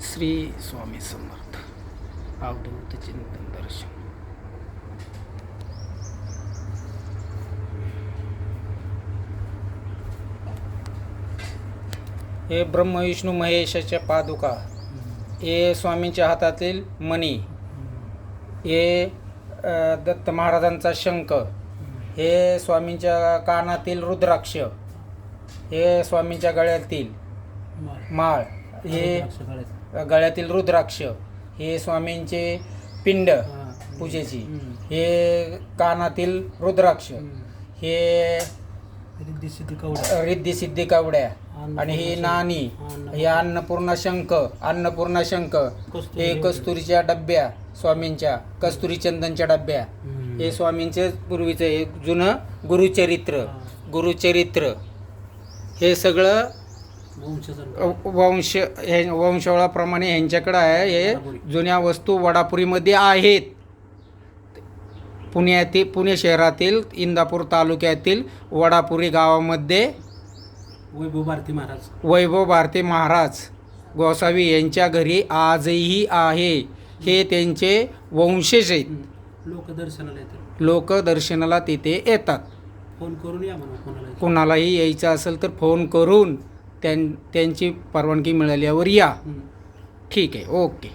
श्री स्वामी समर्थ अवधूत चिंतन दर्शन हे ब्रह्म विष्णू महेशाच्या पादुका हे स्वामींच्या हातातील मणी हे दत्त महाराजांचा शंख हे स्वामींच्या कानातील रुद्राक्ष हे स्वामींच्या गळ्यातील माळ. हे गळ्यातील रुद्राक्ष. हे स्वामींचे पिंड पूजेची. हे कानातील रुद्राक्ष. हे रिद्धी सिद्धी कवड्या. आणि ही नाणी. हे अन्नपूर्णा शंख. अन्नपूर्णा शंख. हे कस्तुरीच्या डब्या स्वामींच्या. कस्तुरी चंदनच्या डब्या. हे स्वामींचे पूर्वीचं हे जुनं गुरुचरित्र. गुरुचरित्र. हे सगळं वंश हे वंशावळाप्रमाणे ह्यांच्याकडं आहे. हे जुन्या वस्तू वडापुरीमध्ये आहेत. पुण्यातील पुणे शहरातील इंदापूर तालुक्यातील वडापुरी गावामध्ये वैभव भारती महाराज. वैभव भारती महाराज गोसावी यांच्या घरी आजही आहे. हे त्यांचे वंशज आहेत. लोक दर्शनाला येतात. लोक दर्शनाला तिथे येतात. फोन करून या कोणाला कोणालाही यायचं असेल तर फोन करून त्यां त्यांची परवानगी मिळाल्यावर या. ठीक आहे ओके.